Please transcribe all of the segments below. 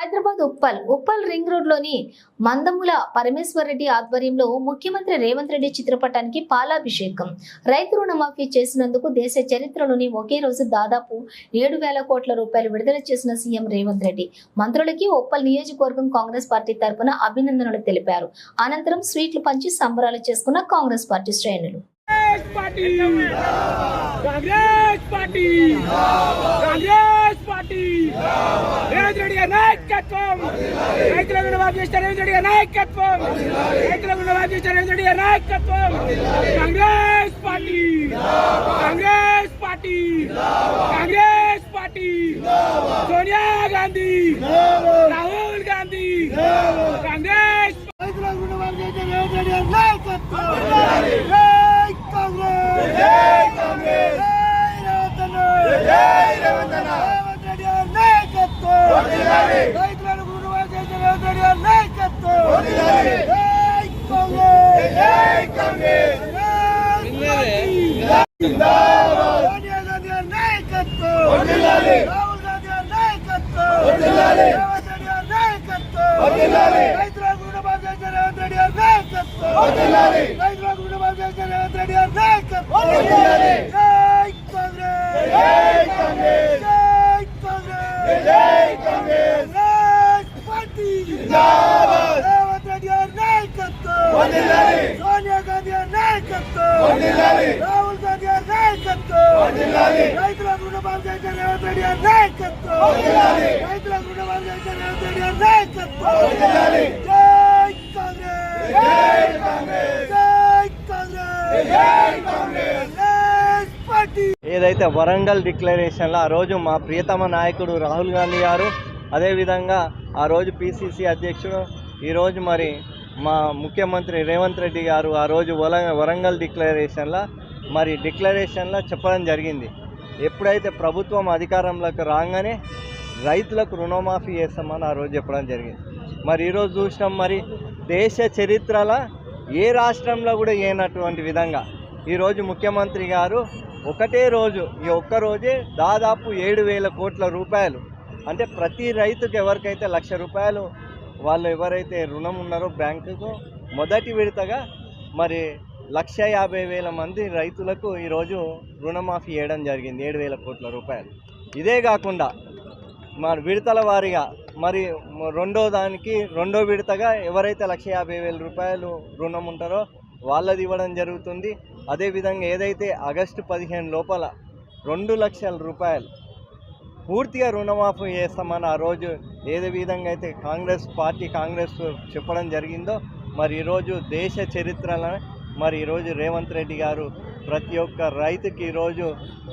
Hyderabad Uppal. Uppal ring రోడ్లోని మందముల పరమేశ్వర్ రెడ్డి ఆధ్వర్యంలో ముఖ్యమంత్రి రేవంత్ రెడ్డి చిత్రపటానికి పాలాభిషేకం. రైతు రుణమాఫీ చేసినందుకు దేశ చరిత్రలోని ఒకే రోజు దాదాపు ఏడు వేల కోట్ల రూపాయలు విడుదల చేసిన సీఎం రేవంత్ రెడ్డి. మంత్రులకి ఉప్పల్ నియోజకవర్గం కాంగ్రెస్ పార్టీ తరపున అభినందనలు తెలిపారు. అనంతరం స్వీట్లు పంచి సంబరాలు చేసుకున్న కాంగ్రెస్ పార్టీ శ్రేణులు. Congress party Congress party Congress party Revanth Reddy గారి నాయకత్వం. రైతుల రుణమాఫీ చేసిన రేవంత్ రెడ్డి గారి నాయకత్వం. రైతుల రుణమాఫీ చేసిన రేవంత్ రెడ్డి గారి నాయకత్వం. Congress party. Congress party. Congress party. Sonia Gandhi Rahul Gandhi Congress రైతుల రుణమాఫీ చేసిన రేవంత్ రెడ్డి గారి నాయకత్వం జై కాంగ్రెస్ జై కాంగ్రెస్ జై రేవంత్ అన్న రేవంత్ రెడ్డి గారి నాయకత్వం రైతులను రుణమాఫీ చేసిన రేవంత్ రెడ్డి గారి నాయకత్వం జై కాంగ్రెస్ జై కాంగ్రెస్ సోనియా గాంధీ గారి నాయకత్వం రాహుల్ గాంధీ గారి నాయకత్వం రేవంత్ రెడ్డి గారి నాయకత్వం రైతులకు రుణమాఫీ చేసిన రేవంత్ రెడ్డి గారి నాయకత్వం రైతులకు రుణమాఫీ చేసిన రేవంత్ రెడ్డి గారి నాయకత్వం జై కాంగ్రెస్ జై కాంగ్రెస్ జై కాంగ్రెస్ జై కాంగ్రెస్ పార్టీ జిందాబాద్ రేవంత్ రెడ్డి గారి నాయకత్వం సోనియా గాంధీ నాయకత్వం రాహుల్ గాంధీ నాయకత్వం రైతులకు రుణమాఫీ చేసిన రేవంత్ రెడ్డి నాయకత్వం రైతులకు ఏదైతే వరంగల్ డిక్లరేషన్లో ఆ రోజు మా ప్రియతమ నాయకుడు రాహుల్ గాంధీ గారు అదేవిధంగా ఆ రోజు పిసిసి అధ్యక్షుడు ఈరోజు మరి మా ముఖ్యమంత్రి రేవంత్ రెడ్డి గారు ఆ రోజు వరంగల్ డిక్లరేషన్లో మరి డిక్లరేషన్లో చెప్పడం జరిగింది. ఎప్పుడైతే ప్రభుత్వం అధికారంలోకి రాగానే రైతులకు రుణమాఫీ చేస్తామని ఆ రోజు చెప్పడం జరిగింది. మరి ఈరోజు చూసినాం మరి దేశ చరిత్రలో ఏ రాష్ట్రంలో కూడా ఏనటువంటి విధంగా ఈరోజు ముఖ్యమంత్రి గారు ఒకటే రోజు ఈ ఒక్క రోజే దాదాపు ఏడు వేల కోట్ల రూపాయలు అంటే ప్రతి రైతుకు ఎవరికైతే లక్ష రూపాయలు వాళ్ళు ఎవరైతే రుణం ఉన్నారో బ్యాంకుకు మొదటి విడతగా మరి లక్ష యాభై వేల మంది రైతులకు ఈరోజు రుణమాఫీ చేయడం జరిగింది ఏడు వేల కోట్ల రూపాయలు. ఇదే కాకుండా మరి విడతల వారీగా మరి రెండో దానికి రెండో విడతగా ఎవరైతే లక్ష యాభై వేల రూపాయలు రుణం ఉంటారో వాళ్ళది ఇవ్వడం జరుగుతుంది. అదేవిధంగా ఏదైతే ఆగస్టు పదిహేను లోపల రెండు లక్షల రూపాయలు పూర్తిగా రుణమాఫీ చేస్తామని ఆ రోజు ఏదే విధంగా అయితే కాంగ్రెస్ పార్టీ కాంగ్రెస్ చెప్పడం జరిగిందో మరి ఈరోజు దేశ చరిత్రలో మరి ఈరోజు రేవంత్ రెడ్డి గారు ప్రతి ఒక్క రైతుకి ఈరోజు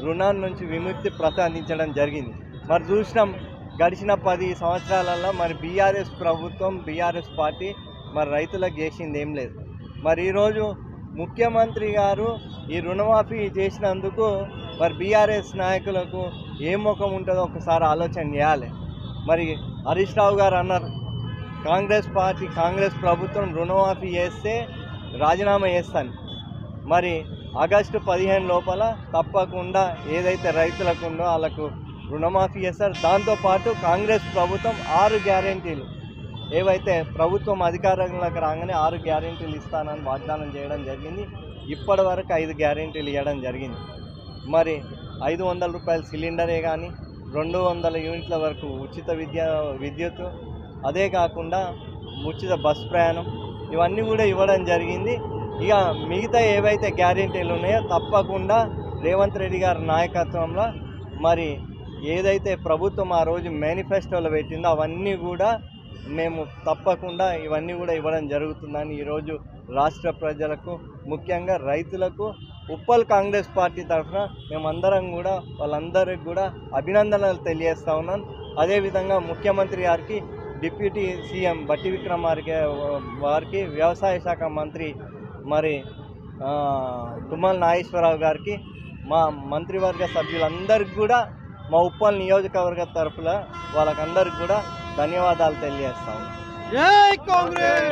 రుణాల నుంచి విముక్తి ప్రసాదించడం జరిగింది. మరి చూసినాం గడిచిన పది సంవత్సరాలలో మరి బీఆర్ఎస్ ప్రభుత్వం బీఆర్ఎస్ పార్టీ మరి రైతులకు చేసింది ఏం లేదు. మరి ఈరోజు ముఖ్యమంత్రి గారు ఈ రుణమాఫీ చేసినందుకు మరి బీఆర్ఎస్ నాయకులకు ఏ ముఖం ఉంటుందో ఒకసారి ఆలోచన చేయాలి. మరి హరీష్ రావు గారు అన్నారు కాంగ్రెస్ పార్టీ కాంగ్రెస్ ప్రభుత్వం రుణమాఫీ చేస్తే రాజీనామా చేస్తాను. మరి ఆగస్టు పదిహేను లోపల తప్పకుండా ఏదైతే రైతులకు ఉందో వాళ్ళకు రుణమాఫీ చేస్తారు. దాంతోపాటు కాంగ్రెస్ ప్రభుత్వం ఆరు గ్యారెంటీలు. ఏవైతే ప్రభుత్వం అధికారంలోకి రాగానే ఆరు గ్యారెంటీలు ఇస్తానని వాగ్దానం చేయడం జరిగింది. ఇప్పటి వరకు ఐదు గ్యారెంటీలు ఇవ్వడం జరిగింది. మరి ఐదు వందల రూపాయల సిలిండరే కానీ రెండు వందల యూనిట్ల వరకు ఉచిత విద్య విద్యుత్ అదే కాకుండా ఉచిత బస్ ప్రయాణం. ఇవన్నీ కూడా ఇవ్వడం జరిగింది. ఇక మిగతా ఏవైతే గ్యారెంటీలు ఉన్నాయో తప్పకుండా రేవంత్ రెడ్డి గారి నాయకత్వంలో మరి ఏదైతే ప్రభుత్వం ఆ రోజు మేనిఫెస్టోలో పెట్టిందో అవన్నీ కూడా మేము తప్పకుండా ఇవన్నీ కూడా ఇవ్వడం జరుగుతుందని ఈరోజు రాష్ట్ర ప్రజలకు ముఖ్యంగా రైతులకు ఉప్పల్ కాంగ్రెస్ పార్టీ తరఫున మేమందరం కూడా వాళ్ళందరికీ కూడా అభినందనలు తెలియజేస్తా ఉన్నాం. అదేవిధంగా ముఖ్యమంత్రి గారికి డిప్యూటీ సీఎం బట్టి విక్రమార్క వారికి వ్యవసాయ శాఖ మంత్రి మరి తుమ్మల నాగేశ్వరరావు గారికి మా మంత్రివర్గ సభ్యులందరికీ కూడా మా ఉప్పల్ నియోజకవర్గ తరఫున వాళ్ళకందరికి కూడా ధన్యవాదాలు తెలియజేస్తా ఉన్నాను జై కాంగ్రెస్!